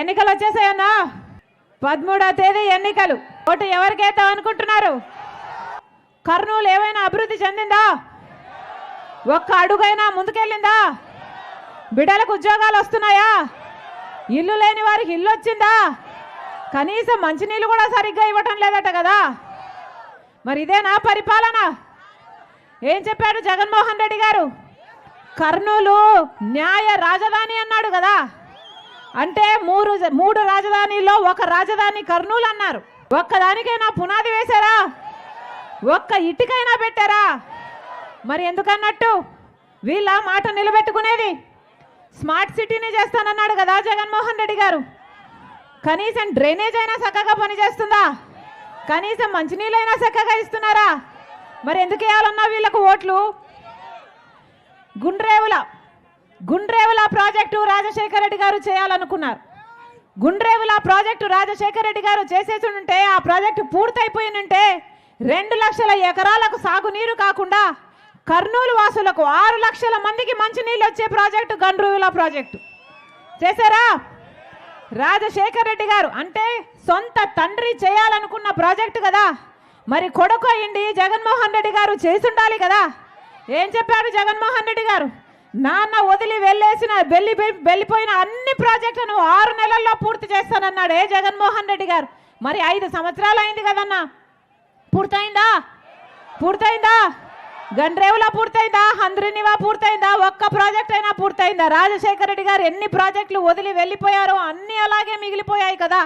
ఎన్నికలు వచ్చేసాయన్నా? పదమూడవ తేదీ ఎన్నికలు. ఓటు ఎవరికేద్దాం అనుకుంటున్నారు? కర్నూలు ఏమైనా అభివృద్ధి చెందిందా? ఒక్క అడుగైనా ముందుకెళ్ళిందా? బిడ్డలకు ఉద్యోగాలు వస్తున్నాయా? ఇల్లు లేని వారికి ఇల్లు వచ్చిందా? కనీసం మంచినీళ్ళు కూడా సరిగ్గా ఇవ్వటం లేదట కదా? మరి ఇదే నా పరిపాలన. ఏం చెప్పాడు జగన్మోహన్ రెడ్డి గారు? కర్నూలు న్యాయ రాజధాని అన్నాడు కదా? అంటే మూడు మూడు రాజధానిలో ఒక రాజధాని కర్నూలు అన్నారు. ఒక్కదానికైనా పునాది వేశారా? ఒక్క ఇటుకైనా పెట్టారా? మరి ఎందుకన్నట్టు? వీళ్ళ మాట నిలబెట్టుకునేది? స్మార్ట్ సిటీని చేస్తానన్నాడు కదా జగన్మోహన్ రెడ్డి గారు. కనీసం డ్రైనేజ్ అయినా చక్కగా పనిచేస్తుందా? కనీసం మంచినీళ్ళైనా చక్కగా ఇస్తున్నారా? మరి ఎందుకు వేయాలన్నా వీళ్ళకు ఓట్లు? గుండ్రేవుల గుండ్రేవుల ప్రాజెక్టు రాజశేఖర రెడ్డి గారు చేయాలనుకున్నారు. గుండ్రేవుల ప్రాజెక్టు రాజశేఖర రెడ్డి గారు చేసేసి ఉంటే ఆ ప్రాజెక్టు పూర్తయిపోయినంటే రెండు లక్షల ఎకరాలకు సాగునీరు కాకుండా కర్నూలు వాసులకు ఆరు లక్షల మందికి మంచినీళ్ళు వచ్చే ప్రాజెక్టు గండ్రేవుల ప్రాజెక్టు. చేశారా? రాజశేఖర్ రెడ్డి గారు అంటే సొంత తండ్రి చేయాలనుకున్న ప్రాజెక్టు కదా. మరి కొడుకు అయ్యింది జగన్మోహన్ రెడ్డి గారు చేసుండాలి కదా. ఏం చెప్పాడు జగన్మోహన్ రెడ్డి గారు? నాన్న వదిలి వెళ్ళేసిన వెళ్ళి వెళ్ళిపోయిన అన్ని ప్రాజెక్టులను ఆరు నెలల్లో పూర్తి చేస్తానన్నాడు ఏ జగన్మోహన్ రెడ్డి గారు. మరి ఐదు సంవత్సరాలు అయింది కదన్నా. పూర్తయిందా? పూర్తయిందా? గండ్రేవులా పూర్తయిందా? హంద్రినివా పూర్తయిందా? ఒక్క ప్రాజెక్ట్ అయినా పూర్తయిందా? రాజశేఖర రెడ్డి గారు ఎన్ని ప్రాజెక్టులు వదిలి వెళ్ళిపోయారో అన్నీ అలాగే మిగిలిపోయాయి కదా.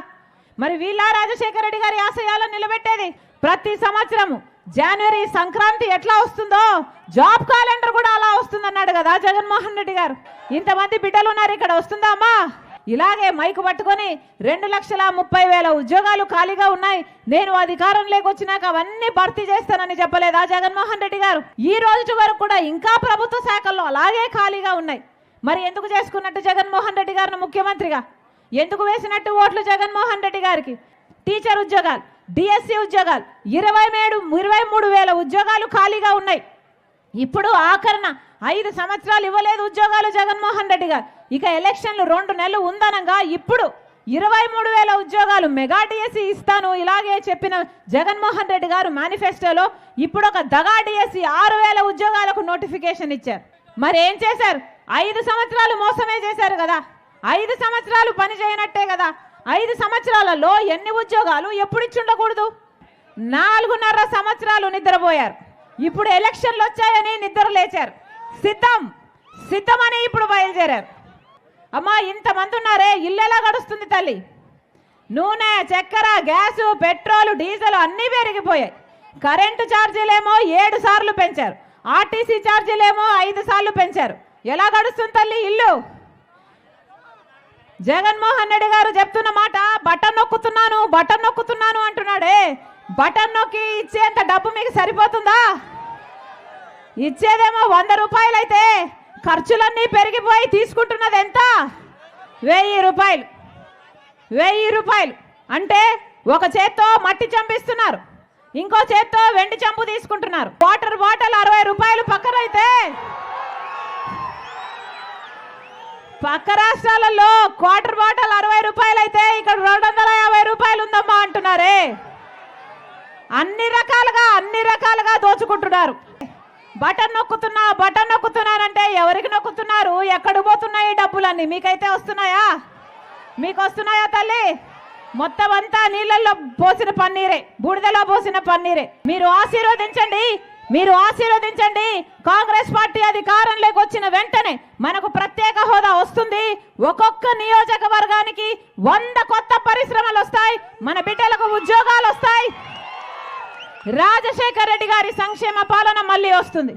మరి వీళ్ళ రాజశేఖర రెడ్డి గారి ఆశయాలను నిలబెట్టేది ప్రతి సంవత్సరము. జనవరి సంక్రాంతి ఎట్లా వస్తుందో జాబ్ క్యాలెండర్ కూడా అలా వస్తుంది. అన్నాడు కదా జగన్మోహన్ రెడ్డి గారు? ఇంతమంది బిడ్డలు ఉన్నారు ఇక్కడ వస్తుందా అమ్మా? ఇలాగే మైకు పట్టుకొని రెండు లక్షల ముప్పై వేల ఉద్యోగాలు ఖాళీగా ఉన్నాయి. నేను అధికారం లేకొచ్చినాక అవన్నీ భర్తీ చేస్తానని చెప్పలేదా జగన్మోహన్ రెడ్డి గారు? ఈ రోజు వరకు కూడా ఇంకా ప్రభుత్వ శాఖల్లో అలాగే ఖాళీగా ఉన్నాయి. మరి ఎందుకు చేసుకున్నట్టు జగన్మోహన్ రెడ్డి గారిని ముఖ్యమంత్రిగా? ఎందుకు వేసినట్టు ఓట్లు జగన్మోహన్ రెడ్డి గారికి? టీచర్ ఉద్యోగాలు డిఎస్సి ఉద్యోగాలు ఇరవై మేడు ఇరవై మూడు వేల ఉద్యోగాలు ఖాళీగా ఉన్నాయి. ఇప్పుడు ఆఖరణ ఐదు సంవత్సరాలు ఇవ్వలేదు ఉద్యోగాలు జగన్మోహన్ రెడ్డి గారు. ఇక ఎలక్షన్లు రెండు నెలలు ఉందనగా ఇప్పుడు ఇరవై మూడు వేల ఉద్యోగాలు మెగా డిఎస్సి ఇస్తాను ఇలాగే చెప్పిన జగన్మోహన్ రెడ్డి గారు మేనిఫెస్టోలో ఇప్పుడు ఒక దగా డిఎస్సి ఆరు వేల ఉద్యోగాలకు నోటిఫికేషన్ ఇచ్చారు. మరి ఏం చేశారు? ఐదు సంవత్సరాలు మోసమే చేశారు కదా. ఐదు సంవత్సరాలు పని చేయనట్టే కదా. ఐదు సంవత్సరాలలో ఎన్ని ఉద్యోగాలు ఎప్పుడు ఇచ్చుండకూడదు? నాలుగున్నర సంవత్సరాలు నిద్రపోయారు. ఇప్పుడు ఎలక్షన్లు వచ్చాయని నిద్ర లేచారు. సిద్ధం. సిద్ధమని ఇప్పుడు బయలుదేరారు. అమ్మా ఇంతమంది ఉన్నారే ఇల్లు ఎలా గడుస్తుంది తల్లి? నూనె చక్కెర గ్యాసు పెట్రోల్ డీజిల్ అన్నీ పెరిగిపోయాయి. కరెంటు ఛార్జీలేమో ఏడు సార్లు పెంచారు. ఆర్టీసీ ఛార్జీలేమో ఐదు సార్లు పెంచారు. ఎలా గడుస్తుంది తల్లి ఇల్లు? జగన్మోహన్ రెడ్డి గారు చెప్తున్న మాట బటన్ నొక్కుతున్నాను బటన్ నొక్కుతున్నాను అంటున్నాడే. బటన్ నొక్కి ఇచ్చేంత డబ్బు మీకు సరిపోతుందా? ఇచ్చేదేమో వంద రూపాయలు అయితే ఖర్చులన్నీ పెరిగిపోయి తీసుకుంటున్నది ఎంత? వెయ్యి రూపాయలు. వెయ్యి రూపాయలు. అంటే ఒక చేత్తో మట్టి చంపిస్తున్నారు. ఇంకో చేత్తో వెండి చంపు తీసుకుంటున్నారు. వాటర్ బాటిల్ అరవై రూపాయలు పక్కనైతే. పక్క రాష్ట్రాలలో క్వార్టర్ బాటిల్ అరవై రూపాయలు అయితే ఇక్కడ రెండు వందల యాభై రూపాయలు ఉందమ్మా అంటున్నారే. అన్ని రకాలుగా అన్ని రకాలుగా దోచుకుంటున్నారు. బటన్ నొక్కుతున్నా బటన్ నొక్కుతున్నారంటే ఎవరికి నొక్కుతున్నారు? ఎక్కడ పోతున్నాయి డబ్బులన్నీ? మీకైతే వస్తున్నాయా? మీకు వస్తున్నాయా తల్లి? మొత్తం అంతా నీళ్ళల్లో పోసిన పన్నీరే బూడిదలో పోసిన పన్నీరే. మీరు ఆశీర్వదించండి మీరు ఆశీర్వదించండి. కాంగ్రెస్ పార్టీ అధికారంలోకి వచ్చిన వెంటనే మనకు ప్రత్యేక హోదా వస్తుంది. ఒక్కొక్క నియోజకవర్గానికి వంద కొత్త పరిశ్రమలు వస్తాయి మన బిడ్డలకు ఉద్యోగాలు వస్తాయి. రాజశేఖర్ రెడ్డి గారి సంక్షేమ పాలన మళ్ళీ వస్తుంది.